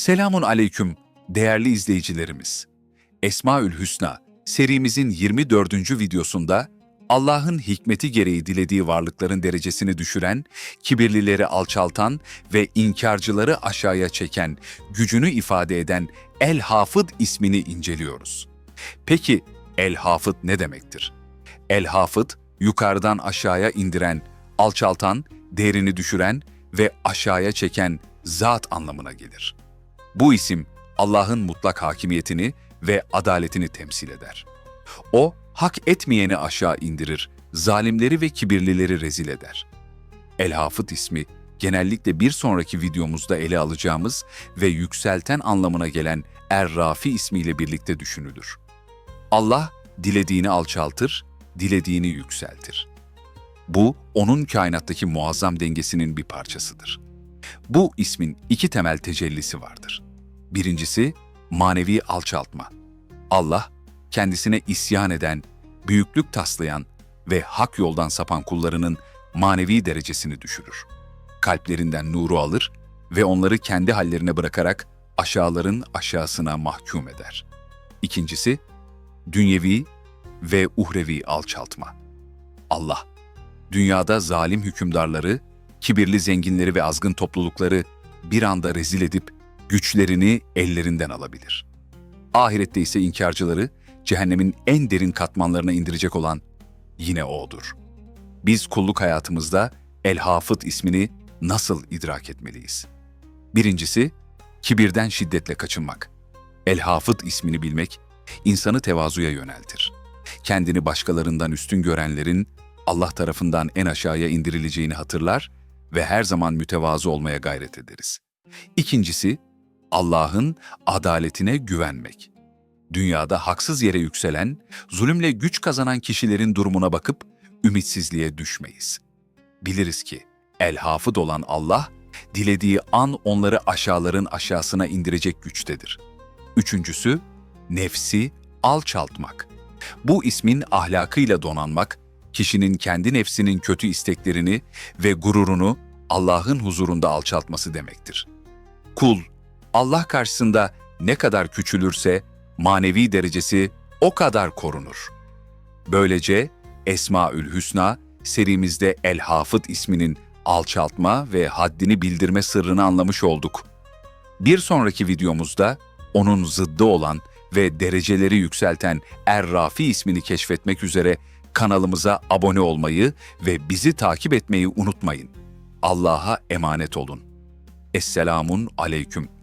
Selamun aleyküm değerli izleyicilerimiz. Esmaül Hüsna serimizin 24. videosunda Allah'ın hikmeti gereği dilediği varlıkların derecesini düşüren, kibirlileri alçaltan ve inkarcıları aşağıya çeken, gücünü ifade eden El Hafıd ismini inceliyoruz. Peki El Hafıd ne demektir? El Hafıd, yukarıdan aşağıya indiren, alçaltan, değerini düşüren ve aşağıya çeken zat anlamına gelir. Bu isim Allah'ın mutlak hakimiyetini ve adaletini temsil eder. O, hak etmeyeni aşağı indirir, zalimleri ve kibirlileri rezil eder. El-Hafıt ismi, genellikle bir sonraki videomuzda ele alacağımız ve yükselten anlamına gelen Er-Rafi ismiyle birlikte düşünülür. Allah, dilediğini alçaltır, dilediğini yükseltir. Bu, onun kainattaki muazzam dengesinin bir parçasıdır. Bu ismin iki temel tecellisi vardır. Birincisi, manevi alçaltma. Allah, kendisine isyan eden, büyüklük taslayan ve hak yoldan sapan kullarının manevi derecesini düşürür. Kalplerinden nuru alır ve onları kendi hallerine bırakarak aşağıların aşağısına mahkum eder. İkincisi, dünyevi ve uhrevi alçaltma. Allah, dünyada zalim hükümdarları, kibirli zenginleri ve azgın toplulukları bir anda rezil edip güçlerini ellerinden alabilir. Ahirette ise inkarcıları cehennemin en derin katmanlarına indirecek olan yine O'dur. Biz kulluk hayatımızda El-Hafıt ismini nasıl idrak etmeliyiz? Birincisi, kibirden şiddetle kaçınmak. El-Hafıt ismini bilmek, insanı tevazuya yöneltir. Kendini başkalarından üstün görenlerin Allah tarafından en aşağıya indirileceğini hatırlar ve her zaman mütevazı olmaya gayret ederiz. İkincisi, Allah'ın adaletine güvenmek. Dünyada haksız yere yükselen, zulümle güç kazanan kişilerin durumuna bakıp ümitsizliğe düşmeyiz. Biliriz ki el-hafız olan Allah, dilediği an onları aşağıların aşağısına indirecek güçtedir. Üçüncüsü, nefsi alçaltmak. Bu ismin ahlakıyla donanmak, kişinin kendi nefsinin kötü isteklerini ve gururunu Allah'ın huzurunda alçaltması demektir. Kul, Allah karşısında ne kadar küçülürse manevi derecesi o kadar korunur. Böylece Esmaül Hüsna serimizde El Hafıd isminin alçaltma ve haddini bildirme sırrını anlamış olduk. Bir sonraki videomuzda onun zıddı olan ve dereceleri yükselten Er-Rafi ismini keşfetmek üzere kanalımıza abone olmayı ve bizi takip etmeyi unutmayın. Allah'a emanet olun. Esselamun aleyküm.